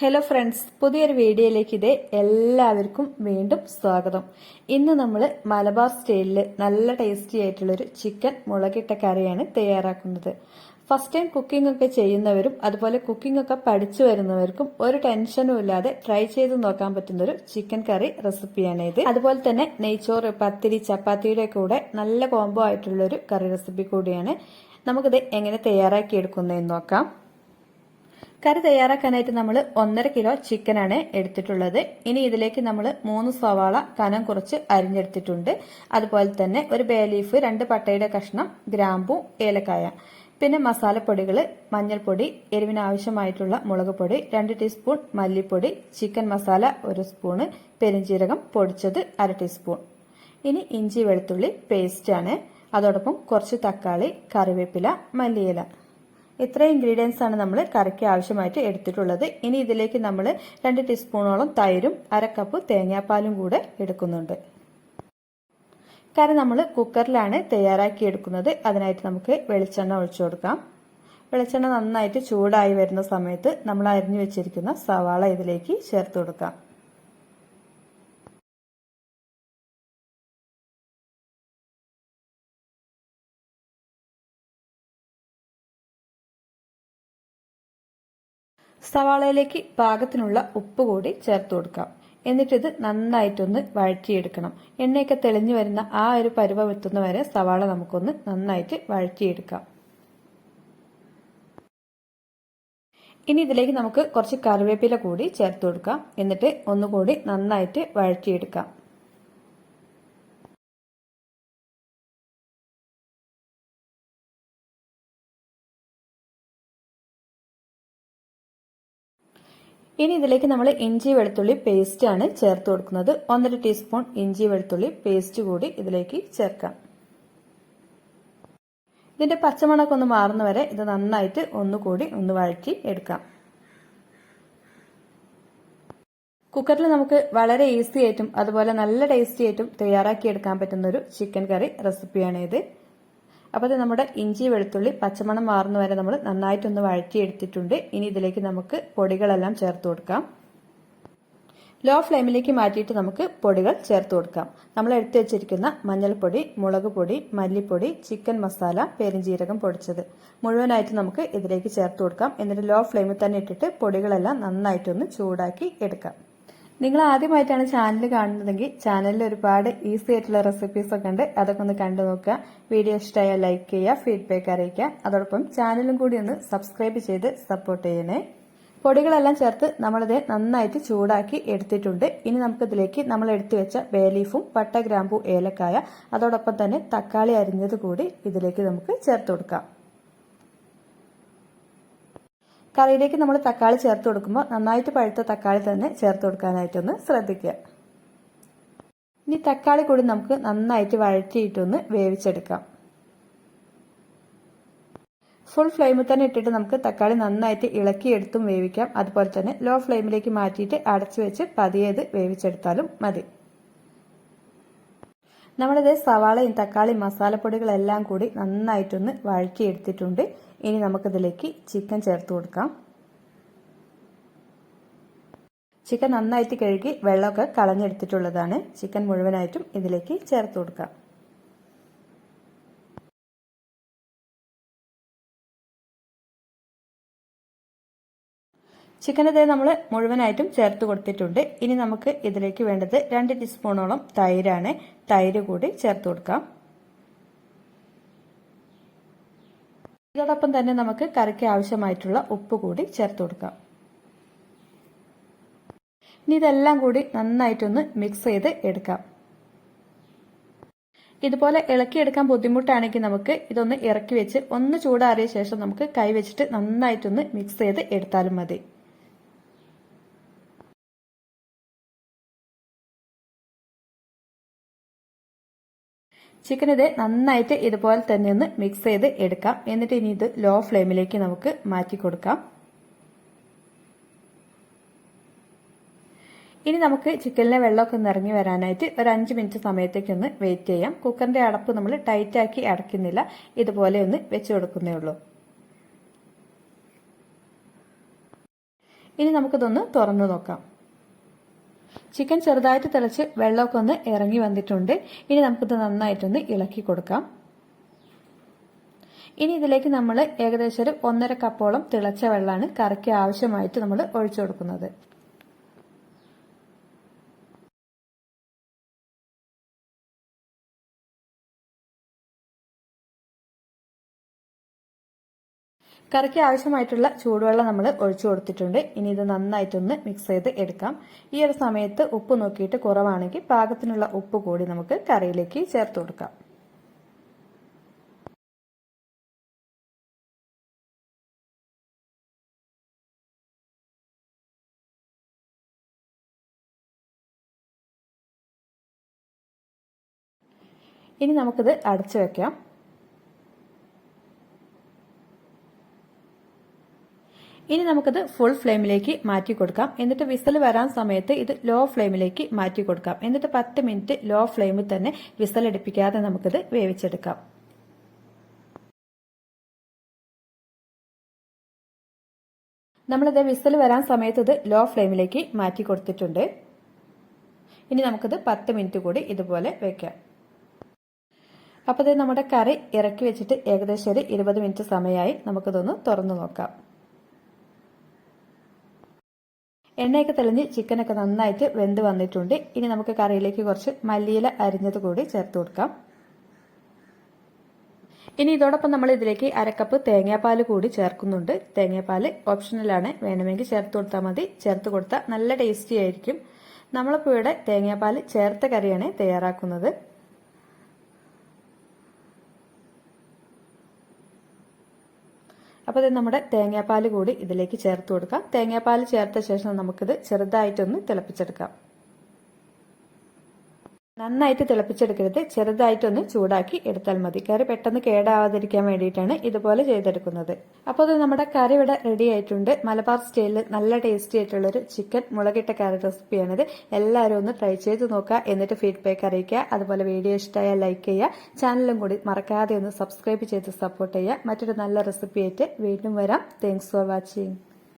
Hello friends പുതിയൊരു വീഡിയോയിലേക്ക് ഇതേ എല്ലാവർക്കും വീണ്ടും സ്വാഗതം. ഇന്ന് നമ്മൾ മലബാർ സ്റ്റൈലിൽ നല്ല ടേസ്റ്റി ആയിട്ടുള്ളൊരു ചിക്കൻ മുളകിട്ട കറിയാണ് തയ്യാറാക്കുന്നത്. ഫസ്റ്റ് ടൈം കുക്കിംഗ് ഒക്കെ ചെയ്യുന്നവരും അതുപോലെ കുക്കിംഗ് ഒക്കെ പഠിച്ചു വരുന്നവർക്കും ഒരു ടെൻഷനും ഇല്ലാതെ ട്രൈ ചെയ്ത് നോക്കാൻ പറ്റുന്ന ഒരു ചിക്കൻ കറി റെസിപ്പിയാണ് ഇത്. അതുപോലെ തന്നെ നെയ്ച്ചോറ് പത്തിരി ചപ്പാത്തിയുടെ കൂടെ നല്ല കോംബോ ആയിട്ടുള്ള ഒരു കറി റെസിപ്പി കൂടിയാണ് നമുക്കിത് എങ്ങനെ തയ്യാറാക്കി എടുക്കുന്നതെന്ന് നോക്കാം. കറി തയ്യാറാക്കാനായിട്ട് നമ്മൾ ഒന്നര കിലോ ചിക്കനാണ് എടുത്തിട്ടുള്ളത്. ഇനി ഇതിലേക്ക് നമ്മൾ മൂന്ന് സവാള കനം കുറച്ച് അരിഞ്ഞെടുത്തിട്ടുണ്ട്. അതുപോലെ തന്നെ ഒരു ബേ ലീഫ് രണ്ട് പട്ടയുടെ കഷ്ണം ഗ്രാമ്പു ഏലക്കായ. പിന്നെ മസാലപ്പൊടികൾ മഞ്ഞൾപ്പൊടി എരിവിന് ആവശ്യമായിട്ടുള്ള മുളക് പൊടി രണ്ട് ടീസ്പൂൺ മല്ലിപ്പൊടി ചിക്കൻ മസാല ഒരു സ്പൂണ് പെരിഞ്ചീരകം പൊടിച്ചത് അര ടീസ്പൂൺ. ഇനി ഇഞ്ചി വെളുത്തുള്ളി പേസ്റ്റാണ്. അതോടൊപ്പം കുറച്ച് തക്കാളി കറിവേപ്പില മല്ലിയില. ഇത്രയും ഇൻഗ്രീഡിയൻസ് ആണ് നമ്മൾ കറിക്ക് ആവശ്യമായിട്ട് എടുത്തിട്ടുള്ളത്. ഇനി ഇതിലേക്ക് നമ്മൾ രണ്ട് ടീസ്പൂണോളം തൈരും അര കപ്പ് തേങ്ങാപ്പാലും കൂടെ എടുക്കുന്നുണ്ട്. കറി നമ്മൾ കുക്കറിലാണ് തയ്യാറാക്കി എടുക്കുന്നത്. അതിനായിട്ട് നമുക്ക് വെളിച്ചെണ്ണ ഒഴിച്ചു കൊടുക്കാം. വെളിച്ചെണ്ണ നന്നായിട്ട് ചൂടായി വരുന്ന സമയത്ത് നമ്മൾ അരിഞ്ഞു വെച്ചിരിക്കുന്ന സവാള ഇതിലേക്ക് ചേർത്ത് കൊടുക്കാം. സവാളയിലേക്ക് പാകത്തിനുള്ള ഉപ്പ് കൂടി ചേർത്ത് കൊടുക്കാം. എന്നിട്ടിത് നന്നായിട്ടൊന്ന് വഴറ്റിയെടുക്കണം. എണ്ണയൊക്കെ തെളിഞ്ഞു വരുന്ന ആ ഒരു പരുവം എത്തുന്ന വരെ സവാള നമുക്കൊന്ന് നന്നായിട്ട് വഴറ്റിയെടുക്കാം. ഇനി ഇതിലേക്ക് നമുക്ക് കുറച്ച് കറിവേപ്പില കൂടി ചേർത്ത് കൊടുക്കാം. എന്നിട്ട് ഒന്നുകൂടി നന്നായിട്ട് വഴറ്റിയെടുക്കാം. ഇനി ഇതിലേക്ക് നമ്മൾ ഇഞ്ചി വെളുത്തുള്ളി പേസ്റ്റ് ആണ് ചേർത്ത് കൊടുക്കുന്നത്. ഒന്നര ടീസ്പൂൺ ഇഞ്ചി വെളുത്തുള്ളി പേസ്റ്റ് കൂടി ഇതിലേക്ക് ചേർക്കാം. ഇതിന്റെ പച്ചമുളക് ഒന്ന് മാറുന്ന വരെ ഇത് നന്നായിട്ട് ഒന്നുകൂടി ഒന്ന് വഴറ്റി എടുക്കാം. കുക്കറിൽ നമുക്ക് വളരെ ഈസി ആയിട്ടും അതുപോലെ നല്ല ടേസ്റ്റി ആയിട്ടും തയ്യാറാക്കി എടുക്കാൻ പറ്റുന്ന ഒരു ചിക്കൻ കറി റെസിപ്പിയാണ് ഇത് അപ്പോൾ നമ്മുടെ ഇഞ്ചി വെളുത്തുള്ളി പച്ചമണം മാറുന്ന വരെ നമ്മൾ നന്നായിട്ടൊന്ന് വഴറ്റിയെടുത്തിട്ടുണ്ട്. ഇനി ഇതിലേക്ക് നമുക്ക് പൊടികളെല്ലാം ചേർത്ത് കൊടുക്കാം. ലോ ഫ്ലെയിമിലേക്ക് മാറ്റിയിട്ട് നമുക്ക് പൊടികൾ ചേർത്ത് കൊടുക്കാം. നമ്മൾ എടുത്തു വെച്ചിരിക്കുന്ന മഞ്ഞൾപ്പൊടി മുളക് പൊടി മല്ലിപ്പൊടി ചിക്കൻ മസാല പെരിഞ്ചീരകം പൊടിച്ചത് മുഴുവനായിട്ട് നമുക്ക് ഇതിലേക്ക് ചേർത്ത് കൊടുക്കാം. എന്നിട്ട് ലോ ഫ്ലെയിമിൽ തന്നെ ഇട്ടിട്ട് പൊടികളെല്ലാം നന്നായിട്ടൊന്ന് ചൂടാക്കി എടുക്കാം. നിങ്ങൾ ആദ്യമായിട്ടാണ് ചാനൽ കാണുന്നതെങ്കിൽ ചാനലിൽ ഒരുപാട് ഈസി ആയിട്ടുള്ള റെസിപ്പീസ് ഒക്കെ ഉണ്ട്. അതൊക്കെ ഒന്ന് കണ്ടു നോക്കുക. വീഡിയോ ഇഷ്ടമായാൽ ലൈക്ക് ചെയ്യുക ഫീഡ്ബാക്ക് അറിയിക്കുക. അതോടൊപ്പം ചാനലും കൂടി ഒന്ന് സബ്സ്ക്രൈബ് ചെയ്ത് സപ്പോർട്ട് ചെയ്യണേ. പൊടികളെല്ലാം ചേർത്ത് നമ്മളിത് നന്നായിട്ട് ചൂടാക്കി എടുത്തിട്ടുണ്ട്. ഇനി നമുക്കിതിലേക്ക് നമ്മൾ എടുത്തു വെച്ച ബേലീഫും പട്ട ഗ്രാമ്പു ഏലക്കായ അതോടൊപ്പം തന്നെ തക്കാളി അരിഞ്ഞത് കൂടി ഇതിലേക്ക് നമുക്ക് ചേർത്ത് കൊടുക്കാം. കറിയിലേക്ക് നമ്മൾ തക്കാളി ചേർത്ത് കൊടുക്കുമ്പോൾ നന്നായിട്ട് പഴുത്ത തക്കാളി തന്നെ ചേർത്ത് കൊടുക്കാനായിട്ടൊന്ന് ശ്രദ്ധിക്കുക. ഇനി തക്കാളി കൂടി നമുക്ക് നന്നായിട്ട് വഴറ്റിയിട്ടൊന്ന് വേവിച്ചെടുക്കാം. ഫുൾ ഫ്ലെയിമിൽ തന്നെ ഇട്ടിട്ട് നമുക്ക് തക്കാളി നന്നായിട്ട് ഇളക്കിയെടുത്തും വേവിക്കാം. അതുപോലെ തന്നെ ലോ ഫ്ലെയിമിലേക്ക് മാറ്റിയിട്ട് അടച്ചു വെച്ച് പതിയത് വേവിച്ചെടുത്താലും മതി. നമ്മളിത് സവാളയും തക്കാളിയും മസാലപ്പൊടികളെല്ലാം കൂടി നന്നായിട്ടൊന്ന് വഴക്കിയെടുത്തിട്ടുണ്ട് ഇനി നമുക്കിതിലേക്ക് ചിക്കൻ ചേർത്ത് കൊടുക്കാം. ചിക്കൻ നന്നായിട്ട് കഴുകി വെള്ളമൊക്കെ കളഞ്ഞെടുത്തിട്ടുള്ളതാണ്. ചിക്കൻ മുഴുവനായിട്ടും ഇതിലേക്ക് ചേർത്ത് കൊടുക്കാം. ചിക്കൻ ഇതേ നമ്മൾ മുഴുവനായിട്ടും ചേർത്ത് കൊടുത്തിട്ടുണ്ട്. ഇനി നമുക്ക് ഇതിലേക്ക് വേണ്ടത് രണ്ട് ടീസ്പൂണോളം തൈരാണ്. തൈര് കൂടി ചേർത്ത് കൊടുക്കാം. ഇതോടൊപ്പം തന്നെ നമുക്ക് കറിക്ക് ആവശ്യമായിട്ടുള്ള ഉപ്പ് കൂടി ചേർത്ത് കൊടുക്കാം. ഇനി ഇതെല്ലാം കൂടി നന്നായിട്ടൊന്ന് മിക്സ് ചെയ്ത് എടുക്കാം. ഇതുപോലെ ഇളക്കിയെടുക്കാൻ ബുദ്ധിമുട്ടാണെങ്കിൽ നമുക്ക് ഇതൊന്ന് ഇറക്കി വെച്ച് ഒന്ന് ചൂടാറിയ ശേഷം നമുക്ക് കൈ വെച്ചിട്ട് നന്നായിട്ടൊന്ന് മിക്സ് ചെയ്ത് എടുത്താലും മതി. ചിക്കൻ ഇത് നന്നായിട്ട് ഇതുപോലെ തന്നെ ഒന്ന് മിക്സ് ചെയ്ത് എടുക്കാം. എന്നിട്ട് ഇനി ഇത് ലോ ഫ്ലെയിമിലേക്ക് നമുക്ക് മാറ്റി കൊടുക്കാം. ഇനി നമുക്ക് ചിക്കനിലെ വെള്ളമൊക്കെ ഒന്ന് ഇറങ്ങി വരാനായിട്ട് ഒരു അഞ്ച് മിനിറ്റ് സമയത്തേക്ക് ഒന്ന് വെയിറ്റ് ചെയ്യാം. കുക്കറിന്റെ അടപ്പ് നമ്മൾ ടൈറ്റാക്കി അടയ്ക്കുന്നില്ല. ഇതുപോലെ ഒന്ന് വെച്ച് കൊടുക്കുന്നേ ഉള്ളൂ. ഇനി നമുക്കിതൊന്ന് തുറന്നു നോക്കാം. ചിക്കൻ ചെറുതായിട്ട് തിളച്ച് വെള്ളമൊക്കെ ഒന്ന് ഇറങ്ങി വന്നിട്ടുണ്ട്. ഇനി നമുക്കിത് നന്നായിട്ടൊന്ന് ഇളക്കി കൊടുക്കാം. ഇനി ഇതിലേക്ക് നമ്മൾ ഏകദേശം ഒരു ഒന്നര കപ്പോളം തിളച്ച വെള്ളമാണ് കറിക്ക് ആവശ്യമായിട്ട് നമ്മൾ ഒഴിച്ചു കൊടുക്കുന്നത്. കറിക്ക് ആവശ്യമായിട്ടുള്ള ചൂടുവെള്ളം നമ്മൾ ഒഴിച്ചു കൊടുത്തിട്ടുണ്ട്. ഇനി ഇത് നന്നായിട്ടൊന്ന് മിക്സ് ചെയ്ത് എടുക്കാം. ഈ ഒരു സമയത്ത് ഉപ്പ് നോക്കിയിട്ട് കുറവാണെങ്കിൽ പാകത്തിനുള്ള ഉപ്പ് കൂടി നമുക്ക് കറിയിലേക്ക് ചേർത്ത് കൊടുക്കാം. ഇനി നമുക്കിത് അടച്ചു വെക്കാം. ഇനി നമുക്കിത് ഫുൾ ഫ്ലെയിമിലേക്ക് മാറ്റി കൊടുക്കാം. എന്നിട്ട് വിസിൽ വരാൻ സമയത്ത് ഇത് ലോ ഫ്ലെയിമിലേക്ക് മാറ്റി കൊടുക്കാം. എന്നിട്ട് പത്ത് മിനിറ്റ് ലോ ഫ്ലെയിമിൽ തന്നെ വിസലടിപ്പിക്കാതെ നമുക്കിത് വേവിച്ചെടുക്കാം. നമ്മളിത് വിസിൽ വരാൻ സമയത്ത് ഇത് ലോ ഫ്ലെയിമിലേക്ക് മാറ്റി കൊടുത്തിട്ടുണ്ട്. ഇനി നമുക്കിത് പത്ത് മിനിറ്റ് കൂടി ഇതുപോലെ വെക്കാം. അപ്പോൾ ഇത് നമ്മുടെ കറി ഇറക്കി വെച്ചിട്ട് ഏകദേശം ഒരു ഇരുപത് മിനിറ്റ് സമയമായി നമുക്കിതൊന്ന് തുറന്നു നോക്കാം. എണ്ണയൊക്കെ തെളിഞ്ഞ് ചിക്കനൊക്കെ നന്നായിട്ട് വെന്ത് വന്നിട്ടുണ്ട്. ഇനി നമുക്ക് കറിയിലേക്ക് കുറച്ച് മല്ലിയില അരിഞ്ഞത് കൂടി ചേർത്ത് കൊടുക്കാം. ഇനി ഇതോടൊപ്പം നമ്മൾ ഇതിലേക്ക് അരക്കപ്പ് തേങ്ങാപ്പാൽ കൂടി ചേർക്കുന്നുണ്ട്. തേങ്ങാപ്പാൽ ഓപ്ഷണലാണ് വേണമെങ്കിൽ ചേർത്ത് കൊടുത്താൽ മതി. ചേർത്ത് കൊടുത്താൽ നല്ല ടേസ്റ്റി ആയിരിക്കും. നമ്മളിപ്പോൾ ഇവിടെ തേങ്ങാപ്പാൽ ചേർത്ത കറിയാണ് തയ്യാറാക്കുന്നത്. അപ്പോൾ ഇത് നമ്മുടെ തേങ്ങാപ്പാൽ കൂടി ഇതിലേക്ക് ചേർത്ത് കൊടുക്കാം. തേങ്ങാപ്പാൽ ചേർത്ത ശേഷം നമുക്കിത് ചെറുതായിട്ടൊന്ന് തിളപ്പിച്ചെടുക്കാം. നന്നായിട്ട് തിളപ്പിച്ചെടുക്കരുത്. ചെറുതായിട്ടൊന്ന് ചൂടാക്കി എടുത്താൽ മതി. കറി പെട്ടെന്ന് കേടാവാതിരിക്കാൻ വേണ്ടിയിട്ടാണ് ഇതുപോലെ ചെയ്തെടുക്കുന്നത്. അപ്പോൾ അത് നമ്മുടെ കറി ഇവിടെ റെഡി ആയിട്ടുണ്ട്. മലബാർ സ്റ്റൈലിൽ നല്ല ടേസ്റ്റി ആയിട്ടുള്ളൊരു ചിക്കൻ മുളകിട്ട കറി റെസിപ്പിയാണിത് എല്ലാവരും ഒന്ന് ട്രൈ ചെയ്ത് നോക്കുക. എന്നിട്ട് ഫീഡ്ബാക്ക് അറിയിക്കുക. അതുപോലെ വീഡിയോ ഇഷ്ടമായാൽ ലൈക്ക് ചെയ്യുക. ചാനലും കൂടി മറക്കാതെ ഒന്ന് സബ്സ്ക്രൈബ് ചെയ്ത് സപ്പോർട്ട് ചെയ്യുക. മറ്റൊരു നല്ല റെസിപ്പി ആയിട്ട് വീണ്ടും വരാം. Thanks for watching